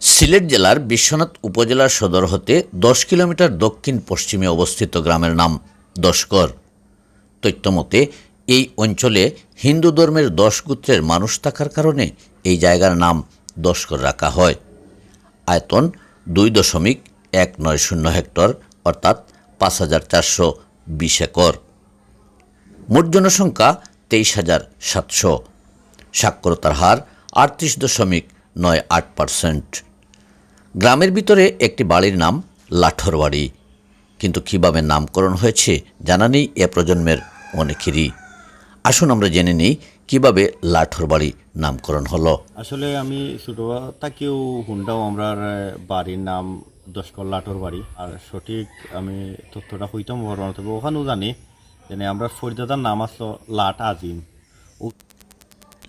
সিলেট জেলার বিশ্বনাথ উপজেলার সদর হতে দশ কিলোমিটার দক্ষিণ পশ্চিমে অবস্থিত গ্রামের নাম দশকর। তথ্যমতে এই অঞ্চলে হিন্দু ধর্মের দশ গোত্রের মানুষ থাকার কারণে এই জায়গার নাম দশকর রাখা হয়। আয়তন দুই দশমিক এক নয় শূন্য হেক্টর, অর্থাৎ পাঁচ হাজার চারশো বিশ একর। মোট জনসংখ্যা তেইশ হাজার সাতশো। সাক্ষরতার হার আটত্রিশ দশমিক নয় আট পার্সেন্ট। গ্রামের ভিতরে একটি বাড়ির নাম লাঠর বাড়ি কিন্তু কীভাবে নামকরণ হয়েছে জানা নেই এ প্রজন্মের অনেকেরই। আসুন আমরা জেনে নিই কীভাবে লাঠর বাড়ি নামকরণ হলো। আসলে আমি ছোট তাকেও হুন্ডাও আমরা বাড়ির নাম দশকর লাটোর বাড়ি আর সঠিক আমি তথ্যটা হইতাম ওখানেও জানি। যেন আমরা ফরিদাদার নাম আসলো লাট আজিম।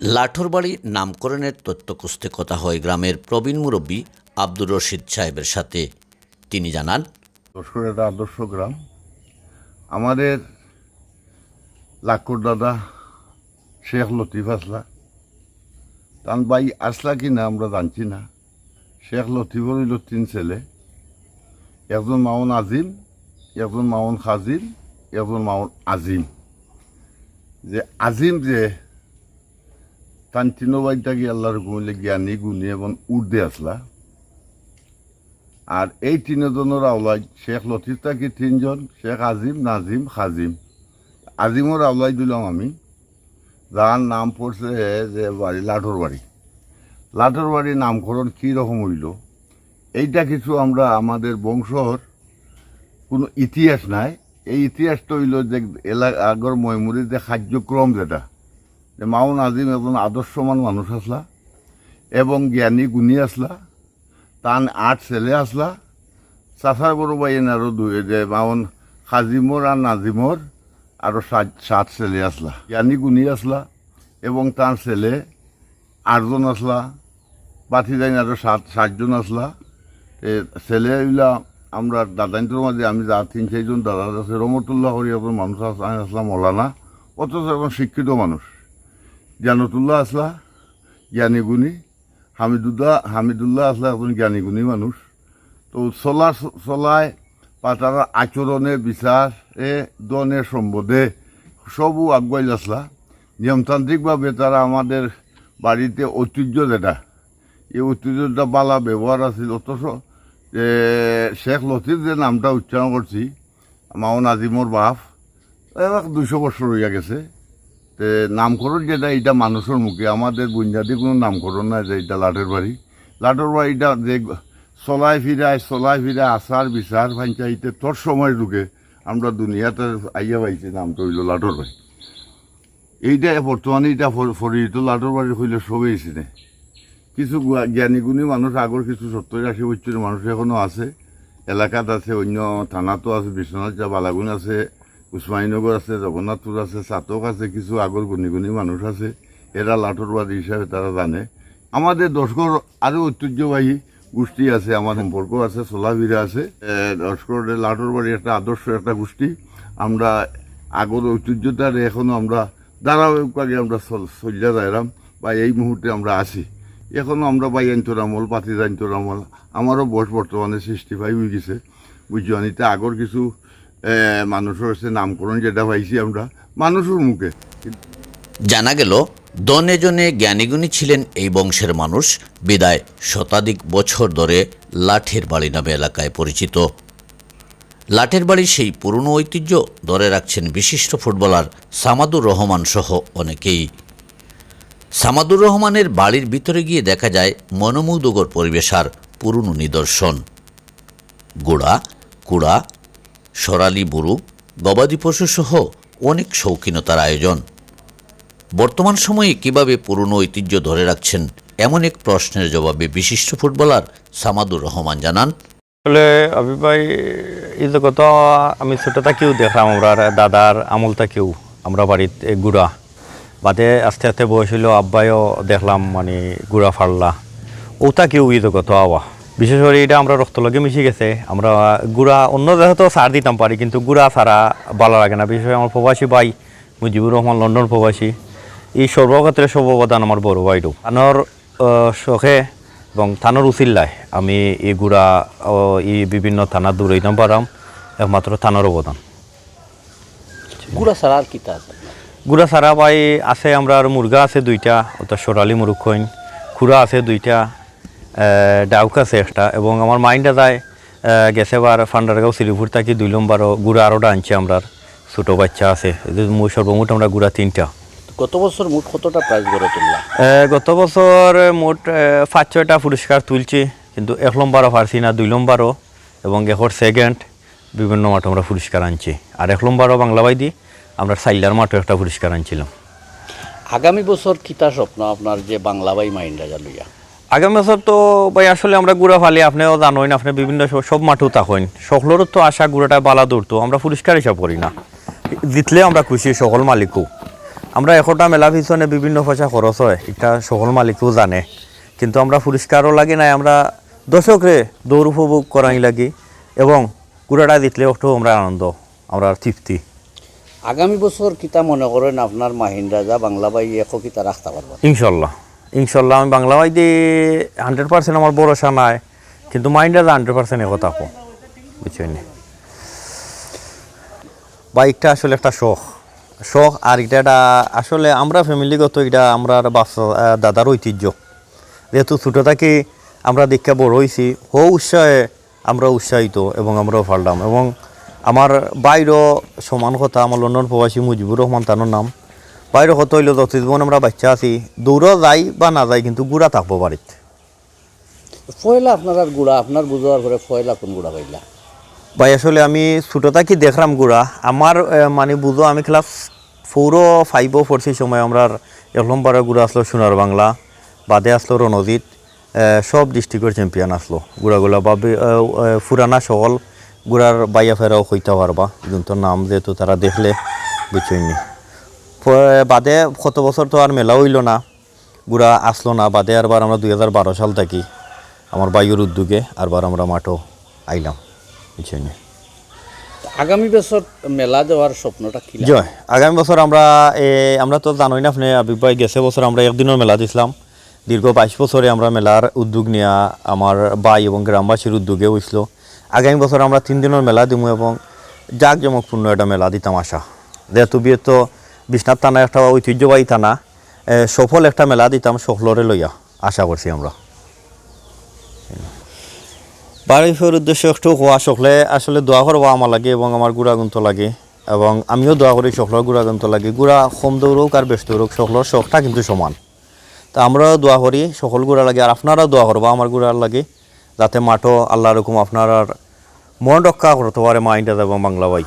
লাঠর বাড়ি নামকরণের তথ্য কথা হয় গ্রামের প্রবীণ মুরব্বী আব্দুর রশিদ সাহেবের সাথে। তিনি জানান একটা আদর্শ গ্রাম। আমাদের লাকুর দাদা শেখ লতিফ আসলা। তান ভাই আসলা কি না আমরা জানছি না। শেখ লতিফর হইল তিন ছেলে। একজন মাউন আজিম, একজন মাউন খাজিম একজন মাউন আজিম। যে আজিম যে তান তিনো বাইটাকে আল্লাহর গুণলে জ্ঞানী, গুণী এবং উর্দে আসলা। আর এই তিনজনের আওলাই শেখ লতিফ থাকি তিনজন, শেখ আজিম, নাজিম, খাজিম। আজিমর আওলাই দিলাম আমি। যার নাম পড়ছে যে বাড়ি লাঠর বাড়ি লাঠর বাড়ি নামকরণ কী রকম হইল? এইটা কিছু আমরা আমাদের বংশর কোনো ইতিহাস নাই। এই ইতিহাসটা হইল যে এলাকা আগর ময়মুরির যে কার্যক্রম যেটা যে মাউন আজিম একজন আদর্শমান মানুষ আসলা এবং জ্ঞানী গুণী আসলা তান আট ছেলে আসলা চাচার বড় বাইন আরও দুই, যে মাউন খাজিমর আর নাজিমর আরও সাত সাত ছেলে আসলা জ্ঞানী গুণী আসলা এবং তার ছেলে আটজন আসলা বাতি যাইন আরও সাত, সাতজন আসলা ছেলে এগুলা আমরা দাদাইন্তর মাঝে আমি যা, তিন চারজন দাদা আছে রমতুল্লাহ হরি একজন মানুষ আসলাম মৌলানা, অথচ এখন শিক্ষিত মানুষ জানতুল্লাহ আসলা জ্ঞানী গুণী হামিদুল্লাহ হামিদুল্লাহ আসলে একজন জ্ঞানী গুণী মানুষ। তো চলা চলায় বা তার আচরণে, বিচারে দনে সম্বোধে সবও আগুয়াই আসলা নিয়মতান্ত্রিকভাবে তারা আমাদের বাড়িতে ঐতিহ্য যেটা, এই ঐতিহ্যটা বালা ব্যবহার আছিল। অথচ যে শেখ লতিফ যে নামটা উচ্চারণ করছি মাও নাজিমর বাপ দুশো বছর হইয়া গেছে। নামকরণ যেটা এটা মানুষের মুখে। আমাদের বুনিয়াদি কোনো নামকরণ নাই যে এটা লাটের বাড়ি। লাটের বাড়িটা যে চলাই ফিরায় চলাই ফিরায় আচার বিচার পঞ্চায়েতে তোর সময় ঢুকে আমরা দুনিয়াতে আইয়া পাইছি নামটা হইল লাটর বাড়ি। এইটা বর্তমানে এটা ফরিত লাটর বাড়ি হইলে সবেই চিনে কিছু গুয়া- জ্ঞানী গুণী মানুষ, আগর কিছু সত্তর আশি বছরের মানুষ এখনও আছে। এলাকাত আছে, অন্য থানাতো আছে, বিশ্বনাথ যা বালাগুন আছে উসমানীনগর আছে জগন্নাথপুর আছে চাতক আছে কিছু আগর গুণী মানুষ আছে। এরা লাঠরবাদী হিসাবে তারা জানে। আমাদের দশকর আরও ঐতিহ্যবাহী গোষ্ঠী আছে আমার সম্পর্ক আছে সোলাভিরা আছে। এ, দশকর লাঠরবাড়ি একটা আদর্শ একটা গোষ্ঠী। আমরা আগর ঐতিহ্যটার এখনও আমরা ধারাবাহিকভাবে আমরা চলিয়া যাইলাম বা এই মুহূর্তে আমরা আছি। এখনও আমরা বাই আমল পাতি আমল। আমারও বয়স বর্তমানে সৃষ্টি ফাইভ হয়ে গেছে। বুঝছ আগর কিছু মানুষের হচ্ছে নামকরণ যেটা পাইছি আমরা, মানুষের মুখে। জানা গেল, দনে জনে জ্ঞানীগুণী ছিলেন এই বংশের মানুষ, বিদায় শতাধিক বছর ধরে লাঠের বাড়ি নামে এলাকায় পরিচিত। লাঠের বাড়ির সেই পুরনো ঐতিহ্য ধরে রাখছেন বিশিষ্ট ফুটবলার সামাদুর রহমান সহ অনেকেই। সামাদুর রহমানের বাড়ির ভিতরে গিয়ে দেখা যায় মনোমুগ্ধকর পরিবেশ আর পুরনো নিদর্শন। গোড়া, কুড়া সরালি বুরু, গবাদি পশু সহ অনেক শৌখিনতার আয়োজন। বর্তমান সময়ে কীভাবে পুরনো ঐতিহ্য ধরে রাখছেন, এমন এক প্রশ্নের জবাবে বিশিষ্ট ফুটবলার সামাদুর রহমান জানান, আসলে অভি ভাই, এই জগত আমি ছোট থাকেও দেখলাম, আমরা দাদার আমল থাকেও আমরা বাড়িতে গুড়া। বাদে আস্তে আস্তে বয়স হইল, আব্বাইও দেখলাম মানে গুড়া ফাড়লা। ও থাকেও এই জগত আওয়া। বিশেষ করে এটা আমরা রক্ত লগে মিশে গেছে। আমরা গুড়া অন্য জায়গায় তো সার দিতাম পারি কিন্তু গুড়া ছাড়া ভালো লাগে না। বিশেষ করে আমার প্রবাসী ভাই মুজিবুর রহমান লন্ডন প্রবাসী এই সর্বক্ষেত্রে সর্বপ্রধান আমার বড় ভাইটু আনোর শখে এবং থানার উচিল্লায় আমি এই গুড়া এই বিভিন্ন থানা দূরেই না পারাম একমাত্র থানার অবদান। গুড়া ছাড়া আর আছে? গুড়া সারা পাই আছে আমরা আর মুরগা আছে দুইটা ওটা সোনালি মুরগ কইন খুরা আছে দুইটা ডাউক আছে একটা এবং আমার মাইন্ডটা যায় গেছে বার ফান্ডারগাঁও শ্রীপুর থাকি দুই নম্বরও গুড়া আরোটা আনছে আমরা ছোটো বাচ্চা আছে। সর্বমোট আমরা গুড়া তিনটা। গত বছর মোট কতটা প্রাইজ গড়ে তুললা? এ, গত বছর মোট পাঁচ ছয়টা পুরস্কার তুলছি কিন্তু এক নম্বরও পারছি না দুই নম্বরও এবং এখন সেকেন্ড বিভিন্ন মাঠে আমরা পুরস্কার আনছি। আর এক লম্বারও বাংলা বাইদি আমরা সাইলার মাঠে একটা পুরস্কার আনছিলাম। আগামী বছর কিতা স্বপ্ন আপনার যে বাংলা বাই মাইন্ড রাজা লইয়া আগামী বছর তো ভাই আসলে আমরা গুড়া ফালি আপনিও জানোই আপনি বিভিন্ন সব- মাঠেও থাকেন সকলেরও তো আশা গুড়াটা বালা দৌড়তো আমরা পুরস্কার হিসাব করি না। জিতলে আমরা খুশি সকল মালিকও। আমরা এশোটা মেলা পিছনে বিভিন্ন পয়সা খরচ হয় এটা সকল মালিকও জানে। কিন্তু আমরা পুরস্কারও লাগে নাই আমরা দর্শকরে দৌড় উপভোগ করাই লাগি এবং গুড়াটা জিতলে একটু আমরা আনন্দ আমরা তৃপ্তি। আগামী বছর কিতা মনে করেন আপনার মাহিন রাজা বাংলা বাই একো কিতা রাখতে পারবেন ইনশাল্লাহ। ইনশাল্লাহ আমি বাংলা মাইদি হান্ড্রেড পার্সেন্ট আমার ভরসা নাই কিন্তু মাইন্ডে হান্ড্রেড পার্সেন্ট একথা কো বুঝছেন বাইকটা আসলে একটা শখ শখ আর এটা আসলে আমরা ফ্যামিলিগত এটা আমরা আহ, দাদার ঐতিহ্য। যেহেতু ছোটো থাকি আমরা দীক্ষা বড় হয়েছি হো উৎসাহে আমরা উৎসাহিত এবং আমরাও ফাললাম এবং আমার বাইরও সমান কথা আমার লন্ডন প্রবাসী মুজিবুর রহমান তানোর নাম। বাইরে কত হইল যত জীবন আমরা বাচ্চা আছি। দৌড়ও যাই বা না যাই কিন্তু গুড়া থাকব বাড়িত। ফয়লা আপনার আর গুড়া আপনার বুঝার পরে ফয়লা কোন গুড়া পাইলা? ভাই আসলে আমি ছোটোটা কি দেখলাম গুড়া। আমার মানে বুঝো আমি ক্লাস ফোরও ফাইভও পড়ছি সময় আমরা এক নম্বরের গুড়া আসলো সোনার বাংলা বাদে আসলো রণজিৎ সব ডিস্ট্রিক্টের চ্যাম্পিয়ন আসলো। গুড়াগুলা বা ফুরানা সকল গুড়ার বাইয়া ফেরাও হইতে পারবা। কিন্তু নাম যেহেতু তারা দেখলে বুঝছইনি প- বাদে কত বছর তো আর মেলা হইল না। গুড়া আসলো না বাদে আরবার আমরা দুই হাজার বারো সাল থাকি। আমার বাইয়ের উদ্যোগে আরবার আমরা মাঠও আইলাম বুঝছইনি আগামী বছর মেলা দেওয়ার স্বপ্নটা কি জয়। আগামী বছর আমরা এ, আমরা তো জানোই না আপনি আবিব ভাই গেছে বছর আমরা একদিনও মেলা দিছিলাম। দীর্ঘ বাইশ বছরে আমরা মেলার উদ্যোগ নেওয়া আমার ভাই এবং গ্রামবাসীর উদ্যোগে হয়েছিল আগামী বছর আমরা তিন দিনের মেলা দিব এবং জাঁকজমকপূর্ণ একটা মেলা দিতাম আশা। যেহেতু বিয়ে তো বিশ্বনাথ থানা একটা ঐতিহ্যবাহী থানা সফল একটা মেলা দিতাম সকলরে লইয়া, আশা করছি আমরা। বাড়ি ফেরার উদ্দেশ্যে একটু হওয়া সকলে, আসলে দোয়া করব আমার লাগে এবং আমার গুড়াগুন্ত লাগে, এবং আমিও দোয়া করি সকলের গুড়াগুন্ত লাগে। গুড়া কম দৌড়ুক আর বেশ দৌড়ুক, সকলের শখটা কিন্তু সমান। তা আমরাও দোয়া করি সকল গুড়া লাগে, আর আপনারাও দোয়া করব আমার গুড়ার লাগে, যাতে মাঠও আল্লাহ রকম আপনার মন রক্ষা করতে পারে মাইন্ডা এবং বাংলা ভাই।